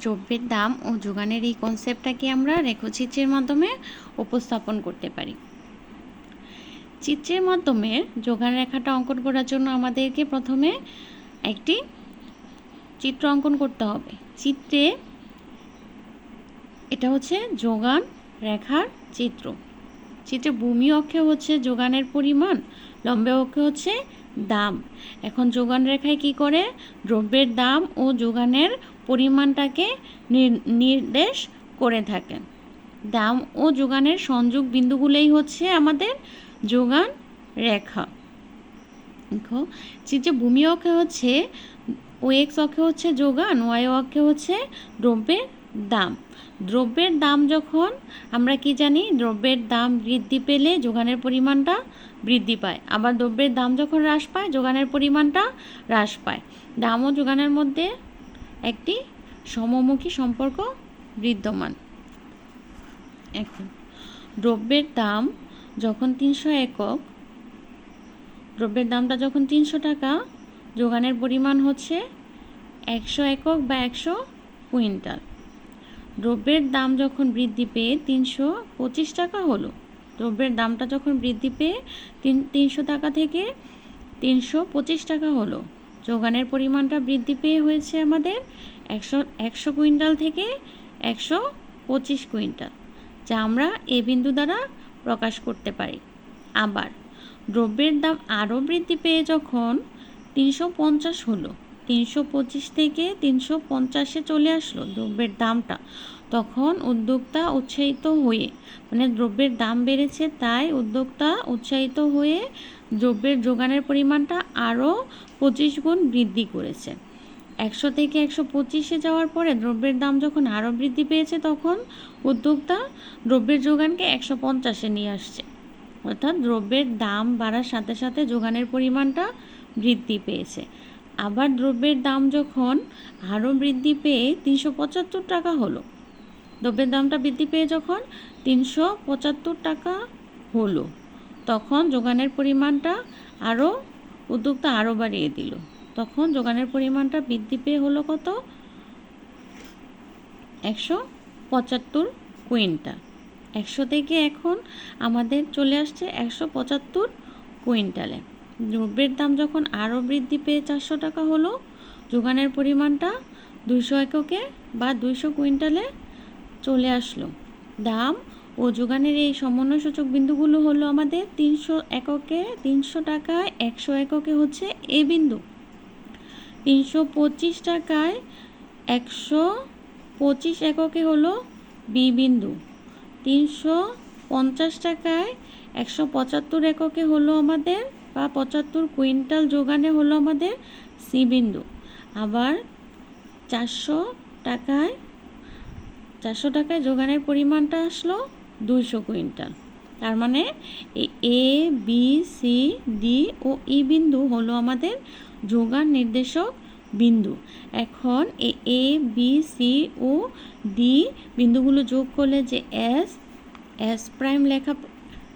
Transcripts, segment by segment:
দ্রব্যের দাম ও যোগানের এই কনসেপ্টটাকে আমরা রেখচিত্রের মাধ্যমে উপস্থাপন করতে পারি? চিত্রের মাধ্যমে যোগান রেখাটা অঙ্কন করার জন্য আমাদেরকে প্রথমে একটি চিত্র অঙ্কন করতে হবে। চিত্রে এটা হচ্ছে যোগান রেখার চিত্র। চিত্রে ভূমি অক্ষে হচ্ছে যোগানের পরিমাণ, লম্বে অক্ষে হচ্ছে দাম। এখন যোগান রেখায় কি করে? দ্রব্যের দাম ও যোগানের পরিমাণটাকে নির- নির্দেশ করে থাকেন। দাম ও যোগানের সংযোগ বিন্দুগুলোই হচ্ছে আমাদের যোগান রেখা। দেখো, চিত্রে ভূমি অক্ষে হচ্ছে ও এক্স অক্ষে হচ্ছে যোগান, ওয়াই অক্ষে হচ্ছে দ্রব্যের দাম। দ্রব্যের দাম যখন, আমরা কি জানি, দ্রব্যের দাম বৃদ্ধি পেলে যোগানের পরিমাণটা বৃদ্ধি পায়। আবার দ্রব্যের দাম যখন হ্রাস পায়, যোগানের পরিমাণটা হ্রাস পায়। দাম ও যোগানের মধ্যে একটি সমমুখী সম্পর্ক বিদ্যমান। এখন, দ্রব্যের দাম যখন তিনশো একক, দ্রব্যের দামটা যখন তিনশো টাকা, যোগানের পরিমাণ হচ্ছে একশো একক বা একশো কুইন্টাল। দ্রব্যের দাম যখন বৃদ্ধি পেয়ে তিনশো পঁচিশ টাকা হলো, দ্রব্যের দামটা যখন বৃদ্ধি পেয়ে তিন, তিনশো টাকা থেকে তিনশো পঁচিশ টাকা হলো যোগানের পরিমাণটা বৃদ্ধি পেয়ে হয়েছে আমাদের একশো একশো কুইন্টাল থেকে একশো পঁচিশ কুইন্টাল, যা আমরা এ বিন্দু দ্বারা প্রকাশ করতে পারি। আবার, দ্রব্যের দাম আরও বৃদ্ধি পেয়ে যখন তিনশো পঞ্চাশ হলো তিনশো পঁচিশ থেকে তিনশো পঞ্চাশে চলে আসলো দ্রব্যের দামটা। তখন উদ্যোক্তা উৎসাহিত হয়ে মানে দ্রব্যের দাম বেড়েছে তাই উদ্যোক্তা উৎসাহিত হয়ে দ্রব্যের যোগানের পরিমাণটা আরও পঁচিশ গুণ বৃদ্ধি করেছে। একশো থেকে একশো পঁচিশে যাওয়ার পরে দ্রব্যের দাম যখন আরও বৃদ্ধি পেয়েছে তখন উদ্যোক্তা দ্রব্যের যোগানকে একশো পঞ্চাশে নিয়ে আসছে। অর্থাৎ দ্রব্যের দাম বাড়ার সাথে সাথে যোগানের পরিমাণটা বৃদ্ধি পেয়েছে। আবার দ্রব্যের দাম যখন আরও বৃদ্ধি পেয়ে তিনশো পঁচাত্তর টাকা হলো। দ্রব্যের দামটা বৃদ্ধি পেয়ে যখন তিনশো পঁচাত্তর টাকা হলো, তখন যোগানের পরিমাণটা আরও উদ্যোক্তা আরও বাড়িয়ে দিল। তখন যোগানের পরিমাণটা বৃদ্ধি পেয়ে হলো কত? একশো পঁচাত্তর কুইন্টাল। একশো থেকে এখন আমাদের চলে আসছে একশো পঁচাত্তর কুইন্টালে। দ্রব্যের দাম যখন আরও বৃদ্ধি পেয়ে চারশো টাকা হলো, যোগানের পরিমাণটা দুইশো এককে বা দুইশো কুইন্টালে চলে আসলো। দাম ও যোগানের এই সমন্বয় সূচক বিন্দুগুলো হলো আমাদের তিনশো এককে, তিনশো টাকায় একশো এককে হচ্ছে এ বিন্দু। তিনশো পঁচিশ টাকায় একশো পঁচিশ এককে হলো বি বিন্দু। তিনশো পঞ্চাশ টাকায় একশো পঁচাত্তর এককে হলো আমাদের বা পঁচাত্তর কুইন্টাল যোগানে হলো আমাদের সি বিন্দু। আবার চারশো টাকায় চারশো টাকায় যোগানের পরিমাণটা আসলো দুইশো কুইন্টাল। তার মানে এ বি, সি, ডি ও ই বিন্দু হলো আমাদের যোগান নির্দেশক বিন্দু। এখন এই এ, বি, সি ও ডি বিন্দুগুলো যোগ করলে যে এস এস প্রাইম লেখা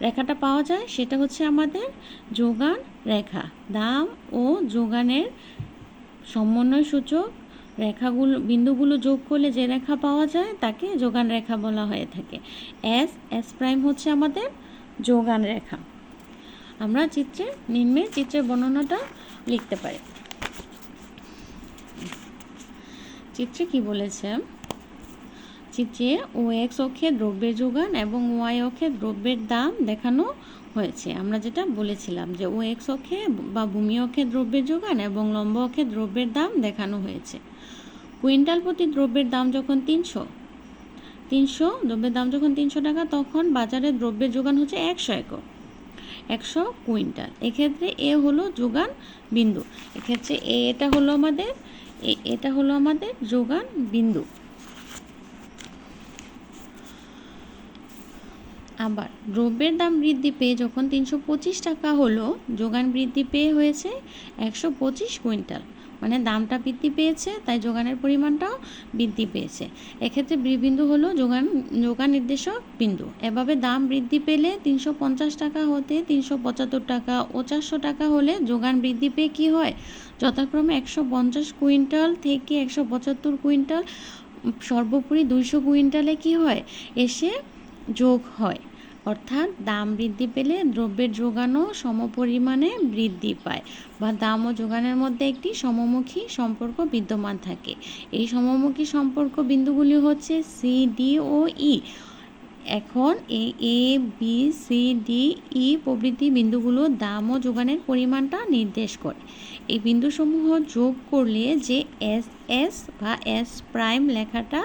রেখাটা পাওয়া যায়, সেটা হচ্ছে আমাদের যোগান রেখা। দাম ও যোগানের সমন্বয় সূচক রেখাগুলো, বিন্দুগুলো যোগ করলে যে রেখা পাওয়া যায়, তাকে যোগান রেখা বলা হয়ে থাকে। এস এস প্রাইম হচ্ছে আমাদের যোগান রেখা। আমরা চিত্রে নিম্নে চিত্রের বর্ণনাটা লিখতে পারি। চিত্রে কি বলেছে? চিত্রে ও এক্স অক্ষে দ্রব্যের যোগান এবং ওয়াই অক্ষে দ্রব্যের দাম দেখানো হয়েছে। আমরা যেটা বলেছিলাম যে ও এক্স অক্ষে বা ভূমি অক্ষে দ্রব্যের যোগান এবং লম্ব অক্ষে দ্রব্যের দাম দেখানো হয়েছে। কুইন্টাল প্রতি দ্রব্যের দাম যখন তিনশো তিনশো, দ্রব্যের দাম যখন তিনশো টাকা, তখন বাজারে দ্রব্যের যোগান হচ্ছে একশো একক, একশো কুইন্টাল। এক্ষেত্রে এ হলো যোগান বিন্দু। এক্ষেত্রে এ, এটা হলো আমাদের এটা হলো আমাদের যোগান বিন্দু। আবার দ্রব্যের দাম বৃদ্ধি পেয়ে যখন তিনশো পঁচিশ টাকা হলো, যোগান বৃদ্ধি পেয়ে হয়েছে একশো পঁচিশ কুইন্টাল। মানে দামটা বৃদ্ধি পেয়েছে, তাই যোগানের পরিমাণটাও বৃদ্ধি পেয়েছে। এক্ষেত্রে বি বিন্দু হলো যোগান যোগান নির্দেশক বিন্দু। এভাবে দাম বৃদ্ধি পেলে তিনশো পঞ্চাশ টাকা হতে তিনশো পঁচাত্তর টাকা ও চারশো টাকা হলে যোগান বৃদ্ধি পেয়ে কী হয়? যথাক্রমে একশো পঞ্চাশ কুইন্টাল থেকে একশো পঁচাত্তর কুইন্টাল, সর্বোপরি দুইশো কুইন্টালে কী হয়? এসে যোগ হয়। অর্থাৎ দাম বৃদ্ধি পেলে দ্রব্যের যোগানও সমপরিমাণে বৃদ্ধি পায় বা দাম ও যোগানের মধ্যে একটি সমমুখী সম্পর্ক বিদ্যমান থাকে। এই সমমুখী সম্পর্ক বিন্দুগুলি হচ্ছে সি ডি ও ই এখন এই A B C D E প্রভৃতি বিন্দুগুলো দাম ও যোগানের পরিমাণটা নির্দেশ করে। এই বিন্দুসমূহ যোগ করলে যে এস এস বা এস প্রাইম লেখাটা,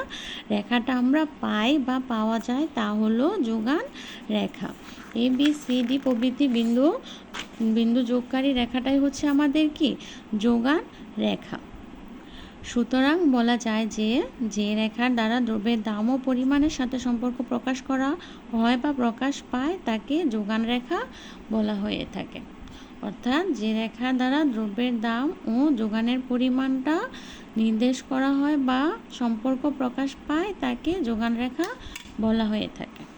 রেখাটা আমরা পাই বা পাওয়া যায় তা হলো যোগান রেখা। এ বি সি ডি প্রভৃতি বিন্দু বিন্দু যোগকারী রেখাটাই হচ্ছে আমাদের কি? যোগান রেখা। সুতরাং বলা যায় যে যে রেখার দ্বারা দ্রব্যের দাম ও পরিমাণের সাথে সম্পর্ক প্রকাশ করা হয় বা প্রকাশ পায়, তাকে যোগান রেখা বলা হয়ে থাকে। অর্থাৎ যে রেখার দ্বারা দ্রব্যের দাম ও যোগানের পরিমাণটা নির্দেশ করা হয় বা সম্পর্ক প্রকাশ পায়, তাকে যোগান রেখা বলা হয়ে থাকে।